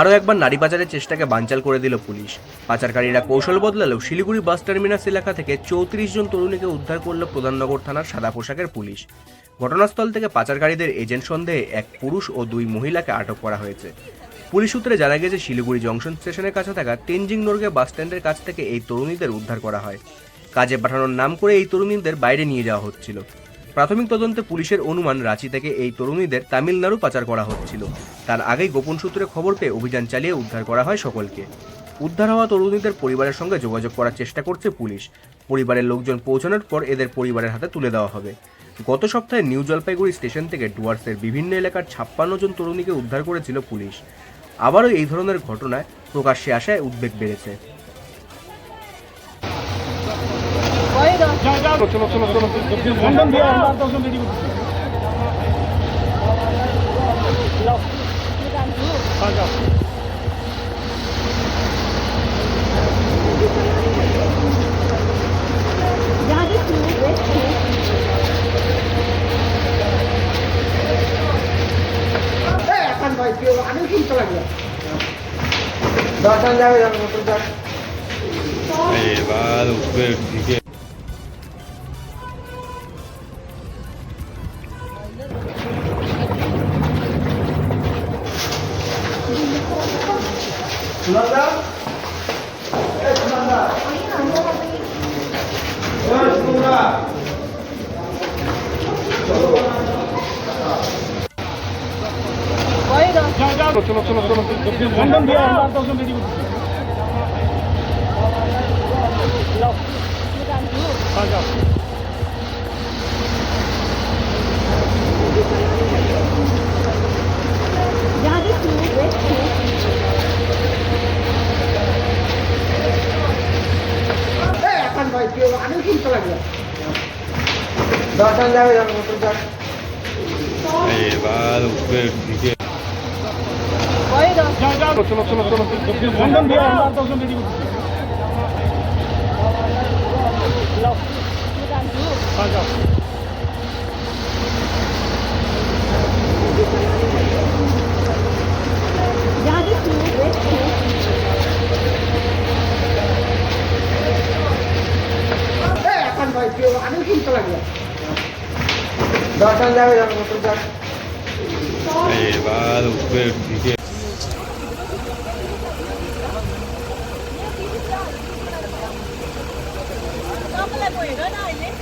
আরও একবার নারী পাচারের চেষ্টাকে বানচাল করে দিল পুলিশ। পাচারকারীরা কৌশল বদলালেও শিলিগুড়ি বাস টার্মিনাস এলাকা থেকে চৌত্রিশ জন তরুণীকে উদ্ধার করল প্রধাননগর থানার সাদা পোশাকের পুলিশ। ঘটনাস্থল থেকে পাচারকারীদের এজেন্ট সন্দেহে এক পুরুষ ও দুই মহিলাকে আটক করা হয়েছে। পুলিশ সূত্রে জানা গেছে, শিলিগুড়ি জংশন স্টেশনের কাছে থাকা তেনজিং নর্গে বাস স্ট্যান্ডের কাছ থেকে এই তরুণীদের উদ্ধার করা হয়। কাজে পাঠানোর নাম করে এই তরুণীদের বাইরে নিয়ে যাওয়া হচ্ছিল। প্রাথমিক তদন্তে পুলিশের অনুমান, রাঁচি থেকে এই তরুণীদের তামিলনাড়ু পাচার করা হচ্ছিল। তার আগেই গোপন সূত্রে খবর পেয়ে অভিযান চালিয়ে উদ্ধার করা হয় সকলকে। উদ্ধার হওয়া তরুণীদের পরিবারের সঙ্গে যোগাযোগ করার চেষ্টা করছে পুলিশ। পরিবারের লোকজন পৌঁছানোর পর এদের পরিবারের হাতে তুলে দেওয়া হবে। গত সপ্তাহে নিউ জলপাইগুড়ি স্টেশন থেকে ডুয়ার্সের বিভিন্ন এলাকার ছাপ্পান্ন জন তরুণীকে উদ্ধার করেছিল পুলিশ। আবারও এই ধরনের ঘটনায় প্রকাশ্যে আসায় উদ্বেগ বেড়েছে। চলো চলো চলো চলো বন্ধন দিয়ে আমরা দশজন রেডি করতেছি হ্যাঁ, যাও। এখন ভাই কেউ আমি শুনতে লাগল দর্শন যাবে এবার উপরে দিকে সুনন্দা এই সুনন্দা এই সুনন্দা যাও, যাও। চলো চলো চলো চলো বন্ধন দিয়ে আমরা দশজন রেডি করতেছি হ্যাঁ, যাও। এই আমি শুনতে লাগল দর্শন যাবে যাবে নতুন যাবে এবার উপরে দিকে যাও, যাও। চলো চলো চলো বন্ধন দিয়ে আমরা দশজন রেডি আমি কিনতে লাগল দর্শন যাবে এবার উপরের দিকে Hãy subscribe cho kênh Ghiền Mì Gõ Để không bỏ lỡ những video hấp dẫn